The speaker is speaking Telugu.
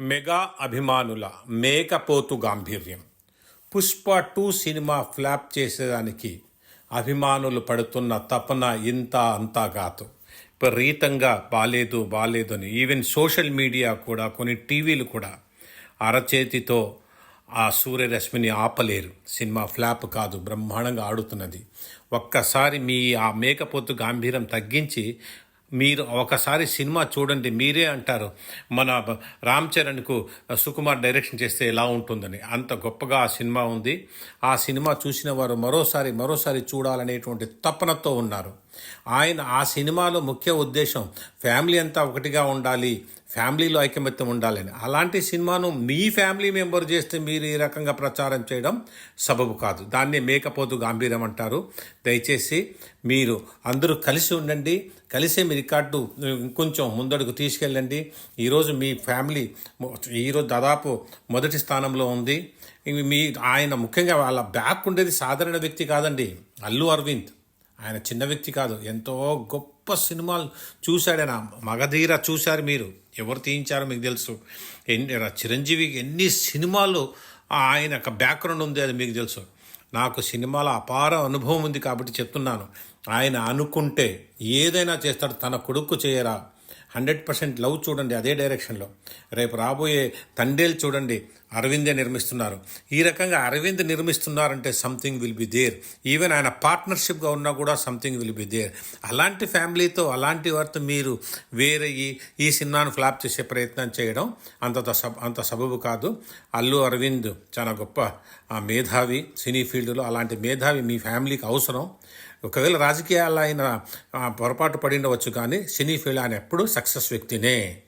మెగా అభిమానుల మేకపోతు గాంభీర్యం. పుష్ప టూ సినిమా ఫ్లాప్ చేసేదానికి అభిమానులు పడుతున్న తపన ఇంత అంతా కాదు. విపరీతంగా బాలేదు బాలేదు అని. ఈవెన్ సోషల్ మీడియా కూడా కొన్ని టీవీలు కూడా అరచేతితో ఆ సూర్యరశ్మిని ఆపలేరు. సినిమా ఫ్లాప్ కాదు బ్రహ్మాండంగా ఆడుతున్నది. ఒక్కసారి మీ ఆ మేకపోతు గాంభీర్యం తగ్గించి మీరు ఒకసారి సినిమా చూడండి మీరే అంటారు. మన రామ్ చరణ్కు సుకుమార్ డైరెక్షన్ చేస్తే ఎలా ఉంటుందని. అంత గొప్పగా ఆ సినిమా ఉంది. ఆ సినిమా చూసిన వారు మరోసారి మరోసారి చూడాలనేటువంటి తపనతో ఉన్నారు. ఆయన ఆ సినిమాలో ముఖ్య ఉద్దేశం ఫ్యామిలీ అంతా ఒకటిగా ఉండాలి ఫ్యామిలీలో ఐకమత్యం ఉండాలని. అలాంటి సినిమాను మీ ఫ్యామిలీ మెంబర్ చేస్తే మీరు ఈ రకంగా ప్రచారం చేయడం సబబు కాదు. దాన్ని మేకపోతు గాంభీర్యం అంటారు. దయచేసి మీరు అందరూ కలిసి ఉండండి. కలిసే మీ రికార్డు ఇంకొంచెం ముందడుగు తీసుకెళ్ళండి. ఈరోజు మీ ఫ్యామిలీ ఈరోజు దాదాపు మొదటి స్థానంలో ఉంది. మీ ఆయన ముఖ్యంగా వాళ్ళ బ్యాక్ ఉండేది సాధారణ వ్యక్తి కాదండి అల్లు అరవింద్. ఆయన చిన్న వ్యక్తి కాదు. ఎంతో గొప్ప సినిమాలు చూశాడు మగధీర చూశారు మీరు. ఎవరు తీయించారో మీకు తెలుసు. ఎన్ని చిరంజీవి ఎన్ని సినిమాలు ఆయన యొక్క బ్యాక్గ్రౌండ్ ఉంది అది మీకు తెలుసు. నాకు సినిమాల అపార అనుభవం ఉంది కాబట్టి చెప్తున్నాను. ఆయన అనుకుంటే ఏదైనా చేస్తాడు. తన కొడుకు చేయరా? హండ్రెడ్ పర్సెంట్ లవ్ చూడండి అదే డైరెక్షన్లో. రేపు రాబోయే తండేలు చూడండి అరవిందే నిర్మిస్తున్నారు. ఈ రకంగా Arvind నిర్మిస్తున్నారంటే something will be there even ఆయన పార్ట్నర్షిప్గా ఉన్నా కూడా సంథింగ్ విల్ బి దేర్ అలాంటి ఫ్యామిలీతో అలాంటి వారితో మీరు వేరే ఈ ఈ సినిమాను ఫ్లాప్ చేసే ప్రయత్నం చేయడం అంత సబ్ అంత సబబు కాదు. అల్లు అరవింద్ చాలా గొప్ప ఆ, మేధావి సినీ ఫీల్డ్లో అలాంటి మేధావి మీ ఫ్యామిలీకి అవసరం. ఒకవేళ రాజకీయాల్లో ఆయన పొరపాటు పడి ఉండవచ్చు కానీ సినీ ఫీల్డ్ ఆయన ఎప్పుడు సక్సెస్ వ్యక్తినే.